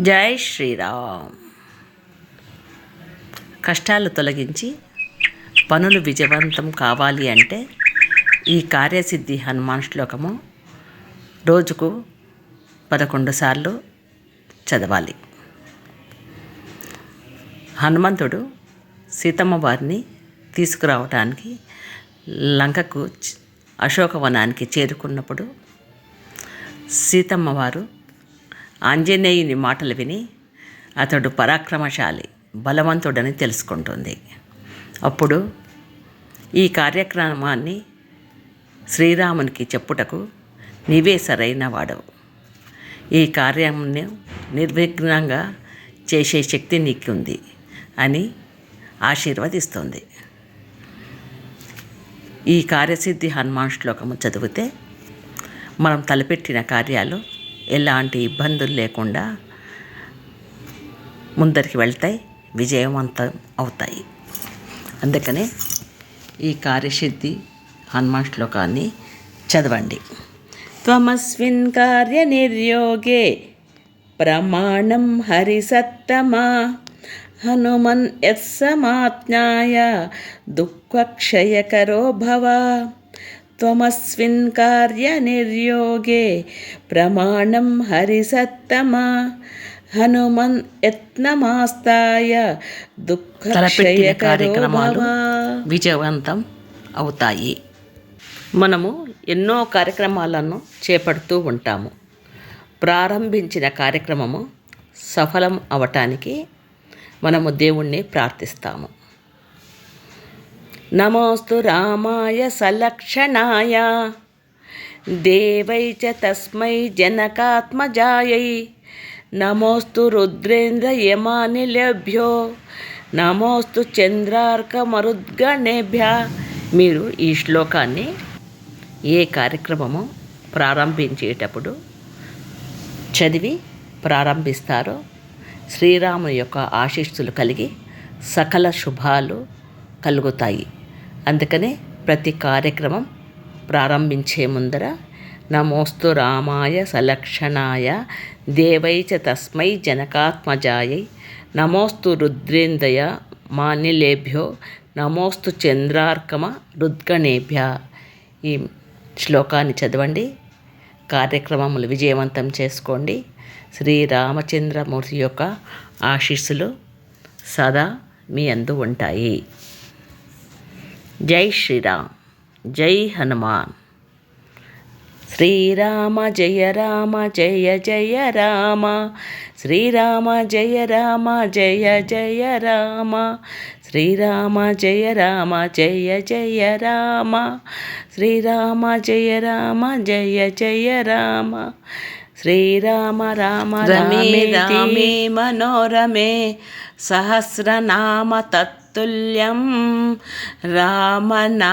జై శ్రీరామ్. కష్టాలు తొలగించి పనులు విజయవంతం కావాలి అంటే ఈ కార్యసిద్ధి హనుమాన్ శ్లోకము రోజుకు పదకొండు సార్లు చదవాలి. హనుమంతుడు సీతమ్మ వారిని తీసుకురావటానికి లంకకు అశోకవనానికి చేరుకున్నప్పుడు సీతమ్మ వారు ఆంజనేయుని మాటలు విని అతడు పరాక్రమశాలి బలవంతుడని తెలుసుకుంటుంది. అప్పుడు ఈ కార్యక్రమాన్ని శ్రీరామునికి చెప్పుటకు నీవే సరైన వాడవు. ఈ కార్యమును నిర్విఘ్నంగా చేసే శక్తి నీకుంది అని ఆశీర్వదిస్తుంది. ఈ కార్యసిద్ధి హనుమాన్ శ్లోకము చదివితే మనం తలపెట్టిన కార్యాలు ఎలాంటి ఇబ్బందులు లేకుండా ముందరికి వెళ్తాయి విజయవంతం అవుతాయి. అందుకనే ఈ కార్యసిద్ధి హనుమాన్ శ్లోకాన్ని చదవండి. త్వమస్మిన్ కార్యనిర్యోగే ప్రమాణం హరిసత్తమా హనుమన్ యస్సమాజ్ఞాయ దుఃఖక్షయకరో భవ. త్వమస్విన్ కార్య నిర్యోగే ప్రమాణం హరిసత్తమా హనుమన్ యత్నమాస్తాయ దుఃఖ కార్యక్రమాలు విజయవంతం అవుతాయి. మనము ఎన్నో కార్యక్రమాలను చేపడుతూ ఉంటాము. ప్రారంభించిన కార్యక్రమము సఫలం అవటానికి మనము దేవుణ్ణి ప్రార్థిస్తాము. నమోస్తు రామాయ సలక్షణాయ. దేవై చ తస్మై జనకాత్మజాయై. నమోస్తు రుద్రేంద్ర యమానిలేభ్యో నమోస్తు చంద్రార్క మరుద్గణేభ్య. మీరు ఈ శ్లోకాన్ని ఏ కార్యక్రమము ప్రారంభించేటప్పుడు చదివి ప్రారంభిస్తారో శ్రీరాముని యొక్క ఆశీస్సులు కలిగి సకల శుభాలు కలుగుతాయి. అందుకనే ప్రతి కార్యక్రమం ప్రారంభించే ముందర నమోస్తు రామాయ సలక్షణాయ దేవై చ తస్మై జనకాత్మజాయై నమోస్తు రుద్రేందయ మానిలేభ్యో నమోస్తు చంద్రార్కమ రుద్గణేభ్య. ఈ శ్లోకాన్ని చదవండి కార్యక్రమములు విజయవంతం చేసుకోండి. శ్రీరామచంద్రమూర్తి యొక్క ఆశీస్సులు సదా మీ అందు ఉంటాయి. జై శ్రీరామ్ జై హనుమాన్. శ్రీరామ జయ రామ జయ జయ రామ. శ్రీరామ జయ రామ జయ జయ రామ. శ్రీరామ జయ రామ జయ జయ రామ. శ్రీరామ జయ రామ జయ జయ రామ. శ్రీరామ రామ రమే రామే రామే మనోరమే. సహస్రనామ తత్తుల్యం రామనామవరాననే